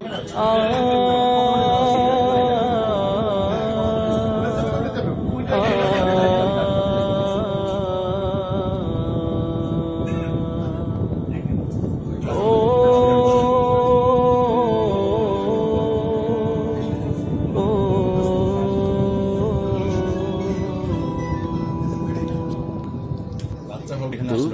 哦。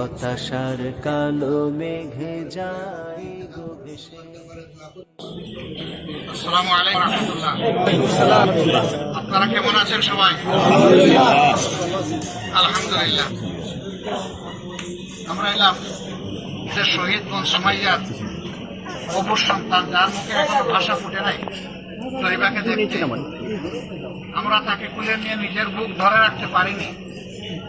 হতাশার কালো মেঘে যায় গো ভেসে। আপনারা কেমন আছেন সবাই? আলহামদুলিল্লাহ। আমরা এলাম যে শহীদ বোন সামাইয়ার অপর সন্তান, যার মুখে ভাষা ফুটে নাই তৈবাকে দেখতে। আমরা তাকে কুলে নিয়ে নিজের বুক ধরে রাখতে পারিনি।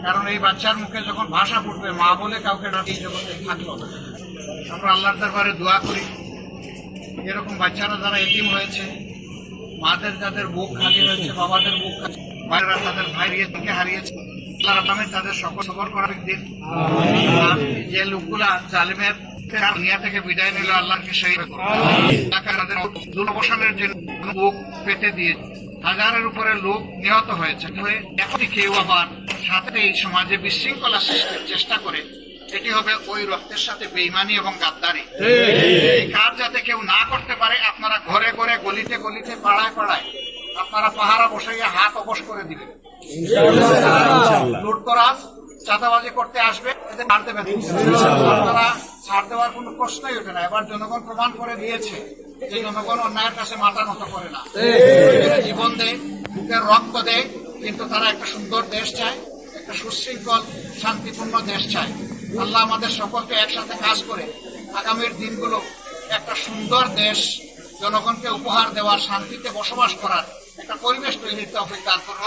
কারণ এই বাচ্চার মুখে যখন ভাষা ফুটবে, মা বলে কাউকে ডাকি জগতে থাকল আমরা আল্লাহর দরবারে দোয়া করি। এরকম বাচ্চারা যারা এটিম হয়েছে, মাদের যাদের বুক খালি হয়েছে, বাবাদের বুক খালি ভাইরা তাদের ভাইকে হারিয়েছে আল্লাহ রাব্বানি তাদের সকল সবর করার দিন যে লোকগুলা জালিমের দুনিয়া থেকে বিদায় নিল আল্লাহকে সেই তাদের জন্য বুক পেতে দিয়ে হাজারের উপরে লোক নিহত হয়েছে। হয়ে এখনই কেউ আবার সাথে এই সমাজে বিশৃঙ্খলা সৃষ্টির চেষ্টা করে এটি হবে ওই রক্তের সাথে বেইমানি এবং গাদ্দারি। এই কাজ যাতে কেউ না করতে পারে আপনারা ঘরে ঘরে গলিতে গলিতে পাড়ায় পাড়ায় আপনারা পাহারা বসাইয়া হাত অবশ করে দিবেন। লুটতরাজ চাঁদাবাজি করতে আসবে এদের ছাড় দেবেন আপনারা ছাড় দেওয়ার কোনো প্রশ্নই ওঠে না। এবার জনগণ প্রমাণ করে দিয়েছে। যে জনগণ অন্যায়ের কাছে মাথা নত করে না। জীবন দেয় বুকের রক্ত দেয় কিন্তু তারা একটা সুন্দর দেশ চায় একটা সুশৃঙ্খল শান্তিপূর্ণ দেশ চায়। আল্লাহ আমাদের সকলকে একসাথে কাজ করে আগামীর দিনগুলো একটা সুন্দর দেশ জনগণকে উপহার দেওয়ার শান্তিতে বসবাস করার একটা পরিবেশ তৈরির তৌফিক দান করুন।